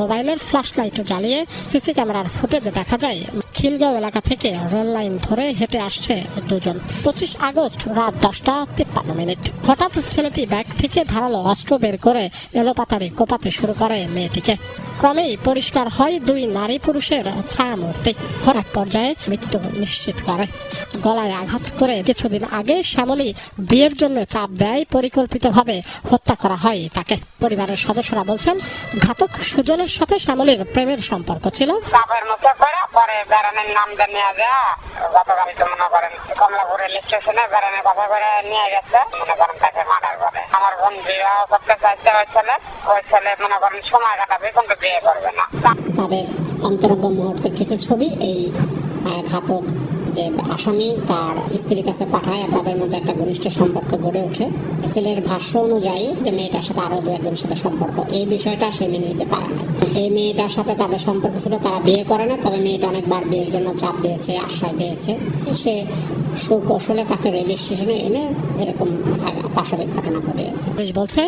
মোবাইলের flash light জ্বালিয়ে CC ক্যামেরার ফুটেজে দেখা যায়। খিলগাঁও এলাকা থেকে রেল লাইন ধরে হেঁটে আসছে দুজন। পঁচিশ আগস্ট রাত দশটা তিপ্পান্ন মিনিট। হঠাৎ ছেলেটি ব্যাগ থেকে ধারালো অস্ত্র বের করে এলোপাতারে কোপাতে শুরু করে মেয়েটিকে। ক্রমেই পরিষ্কার হয় দুই নারী পুরুষের ছায়ামূর্তি। হঠাৎ পর্যায়ে মৃত্যু নিশ্চিত করে। গলায় আঘাত করে কিছুদিন আগে শ্যামলী বিয়ের জন্য চাপ দেয়, পরিকল্পিতভাবে হত্যা করা হয় তাকে। পরিবারের সদস্যরা বলছেন, ঘাতক সুজনের সাথে শ্যামলীর প্রেমের সম্পর্ক ছিল। বেড়ানের নাম দিয়ে মনে করেন নিয়ে গেছে। মনে করেন তাকে মার্ডার আমার বোন বিয়ে করতে চাইছে ওই ছেলে ওই ছেলে মনে করেন সময় কাটাবে, কিন্তু বিয়ে করবে না। তাদের অন্তরঙ্গ মুহূর্তের কিছু ছবি এই ঘাতক যে আসামি তার স্ত্রীর কাছে পাঠায় আর তাদের মধ্যে একটা ঘনিষ্ঠ সম্পর্ক গড়ে ওঠে। ছেলের ভাষ্য অনুযায়ী যে মেয়েটার সাথে আরও দু একজনের সাথে সম্পর্ক। এই বিষয়টা সে মেনে নিতে পারে না এই মেয়েটার সাথে তাদের সম্পর্ক ছিল, তারা বিয়ে করে না, তবে মেয়েটা অনেকবার বিয়ের জন্য চাপ দিয়েছে, আশ্বাস দিয়েছে। সে সুকৌশলে তাকে রেলওয়ে স্টেশনে এনে এরকম পাশবিক ঘটনা ঘটিয়েছে। পুলিশ বলছে,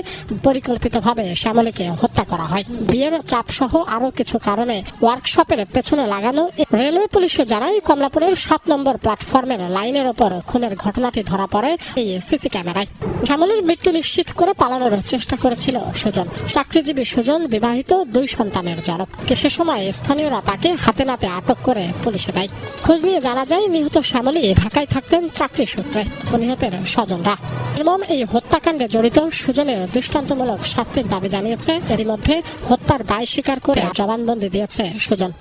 পরিকল্পিতভাবে শ্যামলীকে হত্যা করা হয়। বিয়ের চাপ সহ আরও কিছু কারণে ওয়ার্কশপের পেছনে লাগানো রেলওয়ে পুলিশে জানায় কমলাপুরের সাত নম্বর প্ল্যাটফর্মের লাইনের ওপর খুনের ঘটনাটি ধরা পড়ে এই সিসি ক্যামেরায়। শ্যামলীর মৃত্যু নিশ্চিত করে পালানোর চেষ্টা করেছিল সুজন। চাকরিজীবী সুজন বিবাহিত দুই সন্তানের জনক। সে সময় স্থানীয়রা তাকে হাতে নাতে আটক করে পুলিশে দেয়। খোঁজ নিয়ে জানা যায়, নিহত শ্যামলী ঢাকায় থাকতেন চাকরি সূত্রে। নিহতের স্বজনরা। নির্মম এই হত্যাকাণ্ডে জড়িত সুজনের দৃষ্টান্তমূলক শাস্তির দাবি জানিয়েছে। এরই মধ্যে হত্যার দায় স্বীকার করে জবানবন্দি দিয়েছে সুজন।